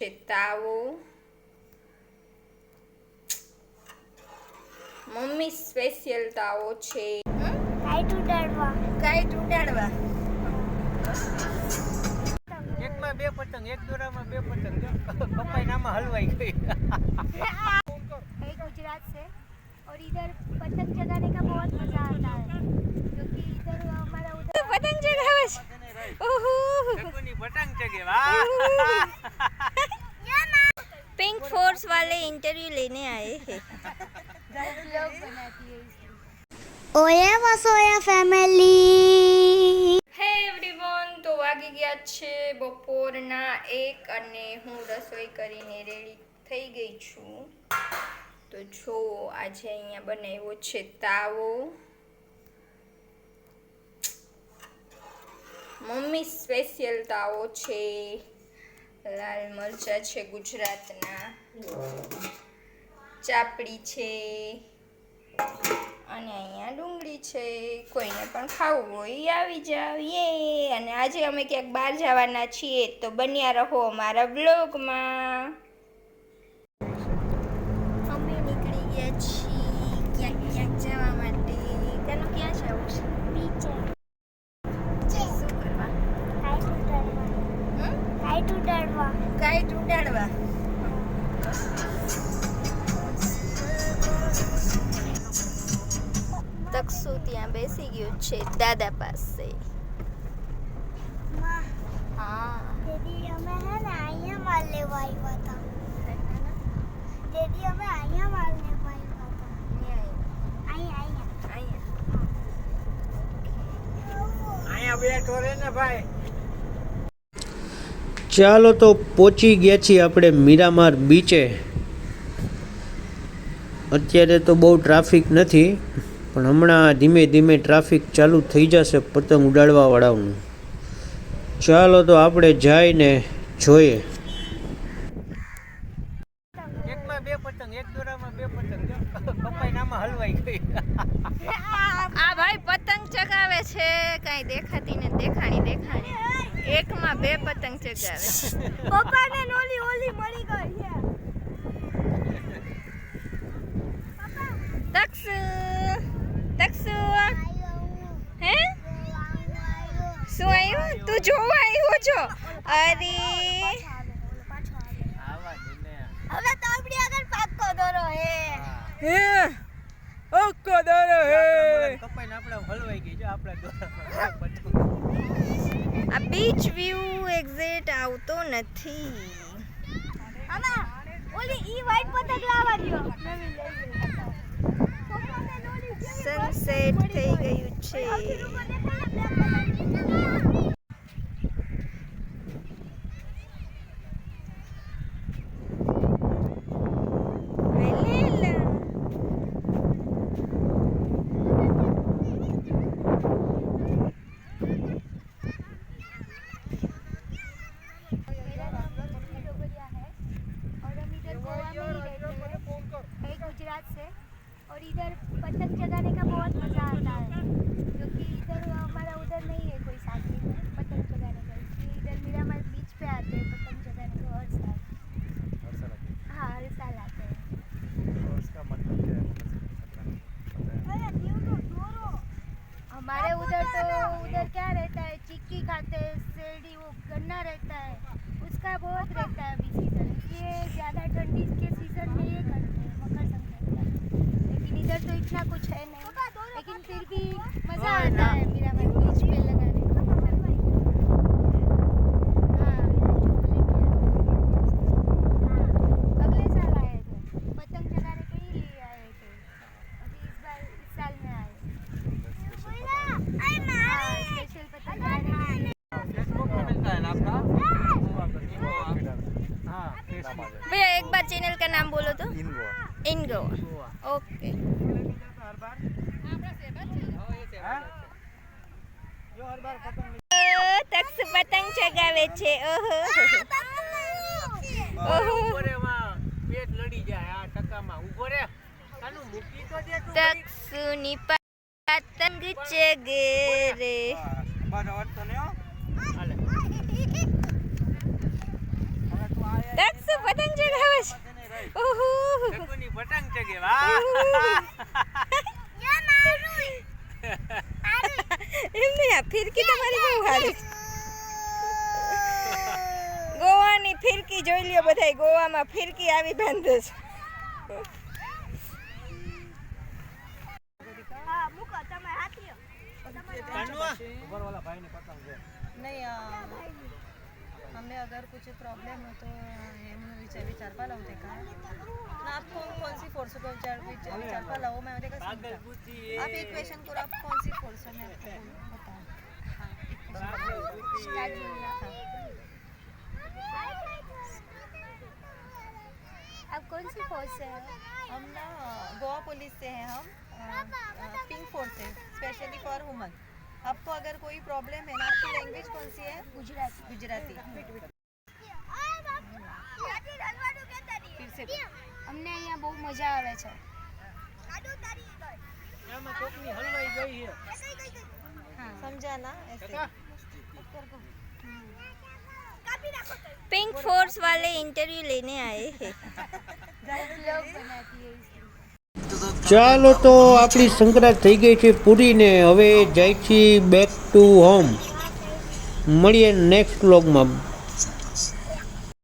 છે તાવો mummy special તાવો છે kite ઉડાડવા કાઈટ ઉડાડવા એકમાં બે પતંગ એક દોરામાં બે પતંગ જો કપાઈ નામાં હલવાઈ ગઈ है गुजरात से और इधर पतंग चगाने का बहुत मजा आता है क्योंकि इधर हमारा उधर પતંગ ચગાવે છે ઓહો ચકુની પતંગ ચગે વાહ पिंक फोर्स वाले इंटरव्यू लेने आए हैं लोग बनाती है ઓયે વસોયા ફેમિલી હે એવરીવન તો વાગી ગયા છે બપોરના એક અને હું રસોઈ કરીને રેડી થઈ ગઈ છું તો જો આજે અહીંયા બનાવ્યો છે તાવો મમ્મી સ્પેશિયલ તાવો છે લાલ મરચા છે ગુજરાતના. ચાપડી છે. અને અહીંયા ડુંગળી છે. કોઈને પણ ખાવું હોય આવી જાવ. યે! અને આજે અમે ક્યાંક બહાર જવાના છીએ તો બન્યા રહો અમારા બ્લોગમાં અમે નીકળી ગયા છીએ ક્યાંક ક્યાંક જવા માટે. તેનું ક્યાં જવું છે? બીચે શું કરવા કાઈટ ઉડાડવા હમ? કાઈટ ઉડાડવા કાઈટ ઉડાડવા તક્ષુ ત્યાં બેસી ગયું છે દાદા પાસે. માં હા. દીદી અમે હે ને અહીંયા માલ લેવા આવ્યા હતા. દીદી અમે અહીંયા માલ લેવા આવ્યા હતા. અહીંયા. અહીંયા. અહીંયા બેઠો રે ને ભાઈ. ચાલો તો પહોંચી ગયા છીએ આપણે મીરામાર બીચે. અત્યારે તો બહુ ટ્રાફિક નથી પણ હમણાં ધીમે ધીમે ટ્રાફિક ચાલુ થઈ જશે પતંગ ઉડાડવાવાળાનું ચાલો તો આપણે જઈને જોઈએ. બે પતંગ એક દોરામાં બે પતંગ. જો કપાઈ નામાં હલવાઈ ગઈ. આ ભાઈ પતંગ ચગાવે છે કઈ દેખાતી ને દેખાણી દેખાણી એકમાં બે પતંગ ચગાવે. પપ્પાને નોલી ઓલી મળી ગઈ છે. તક્ષુ તક્ષુ હે? શું આવ્યું? તું જોવા આવ્યો છો? અરે. હવે તો આપણી આગળ પાક્કો દોરો હે. હે? ઓકો દોરો હે. કપાઈને આપણે હલવાઈ ગઈ જો આપણે દોરા પતંગ. આ બીચ વ્યૂ એક્ઝેટ આવતો નથી. સનસેટ થઈ ગયું છે. उधर तो उधर क्या रहता है? चिक्की खाते है सेड़ी वो गन्ना रहता है उसका बहुत रहता है अभी सीज़न ये ज़्यादा ठंडी के सीज़न में ये करते हैं मकर संक्रांति। लेकिन इधर तो इतना कुछ है नहीं। लेकिन फिर भी मज़ा आता है मेरा मन बीच पे लगाने भैया एक बार चैनल का नाम बोलो तो इनगो ओके जो हर बार पतंग તક્ષ પતંગ ચગાવે છે ઓહો ઓહો ઉભો રે માં પેટ લડી જાય આ ટકામાં ઉભો રે તાનું મૂકી તો દે તું ઘડીક. તક્ષુની પતંગ ચગે રે હાલે. દક્ષ પતંગ ચગાવે છે ઓહો દક્ષની પતંગ ચગે વાહ યા મારું એમ નહીં આ ફિરકી તમારી બહુ સારી ગોવાની ફિરકી જોઈ લ્યો બધાય ગોવામાં ફિરકી આવી બાંધે છે નહીં हमें अगर कुछ प्रॉब्लम हो तो हम विचार विचार पाला होते का? ना आप कौन कौन सी फोर्स को विचार विचार पाला हो? मैं का आप एक क्वेश्चन करो आप कौन सी फोर्स में आपको बताओ। हाँ आप कौन सी फोर्स से हो? हम ना गोवा पुलिस से हैं हम। पिंक फोर्स से स्पेशली फॉर वुमन आपको अगर कोई प्रॉब्लम है ना आपकी लैंग्वेज कौन सी है गुजराती गुजराती फिर से અમને અહીંયા બહુ મજા આવે છે समझा ना ऐसे पिंक फोर्स वाले इंटरव्यू ચાલો તો આપણી સંક્રાંત થઈ ગઈ છે પૂરીને. હવે જાય છે બેક ટુ હોમ મળીએ નેક્સ્ટ વ્લોગમાં